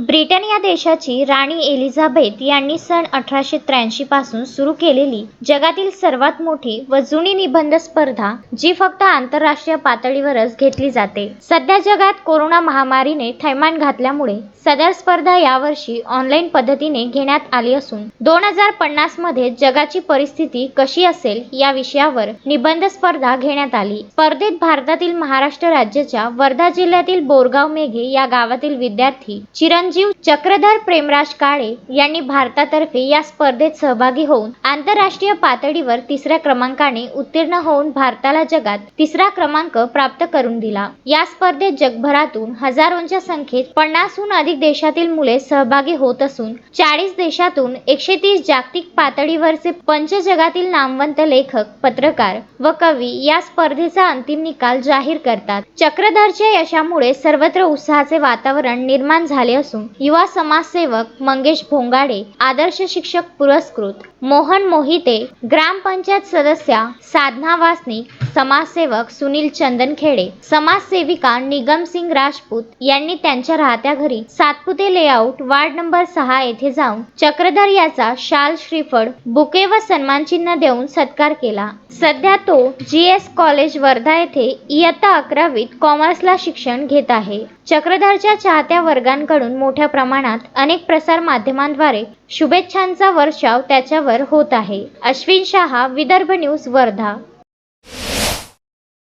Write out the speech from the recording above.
Britain या देशाची राणी Elizabeth यांनी सन अठराशे त्र्याऐंशी पासून सुरू केलेली जगातील सर्वात मोठी व जुनी निबंध स्पर्धा जी फक्त आंतरराष्ट्रीय पातळीवरच घेतली जाते. सध्या जगात कोरोना महामारीने थैमान घातल्यामुळे सदर स्पर्धा यावर्षी ऑनलाईन पद्धतीने घेण्यात आली असून दोन हजार पन्नासमध्ये जगाची परिस्थिती कशी असेल या विषयावर निबंध स्पर्धा घेण्यात आली. स्पर्धेत भारतातील महाराष्ट्र राज्याच्या वर्धा जिल्ह्यातील बोरगाव मेघे या गावातील विद्यार्थी चिरंजीव चक्रधर प्रेमराज काळे यांनी भारतातर्फे या स्पर्धेत सहभागी होऊन आंतरराष्ट्रीय पातळीवर तिसऱ्या क्रमांकाने उत्तीर्ण होऊन भारताला जगात तिसरा क्रमांक प्राप्त करून दिला. या स्पर्धेत जगभरातून हजारोंच्या संख्येत पन्नासहून अधिक देशातील मुले सहभागी होत असून चाळीस देशातून एकशे तीस जागतिक पातळीवरचे पंच जगातील नामवंत लेखक पत्रकार व कवी या स्पर्धेचा अंतिम निकाल जाहीर करतात. चक्रधरच्या यशामुळे सर्वत्र उत्साहाचे वातावरण निर्माण झाले असून युवा समाजसेवक मंगेश भोंगाडे आदर्श शिक्षक पुरस्कृत मोहन मोहिते ग्रामपंचायत सदस्या साधना वासनिक समाजसेवक सुनील चंदनखेडे समाजसेविका निगम सिंग राजपूत यांनी त्यांच्या राहत्या घरी सातपुते लेआउट वार्ड नंबर सहा येथे जाऊन चक्रधर याचा शाल श्रीफळ बुके व सन्मानचिन्ह देऊन सत्कार केला. सध्या तो जी एस कॉलेज वर्धा येथे इयत्ता अकरावीत कॉमर्सला शिक्षण घेत आहे. चक्रधरच्या चाहत्या वर्गांकडून मोठ्या प्रमाणात अनेक प्रसार माध्यमांद्वारे शुभेच्छांचा वर्षाव त्याच्यावर होत आहे. अश्विन शहा विदर्भ न्यूज वर्धा.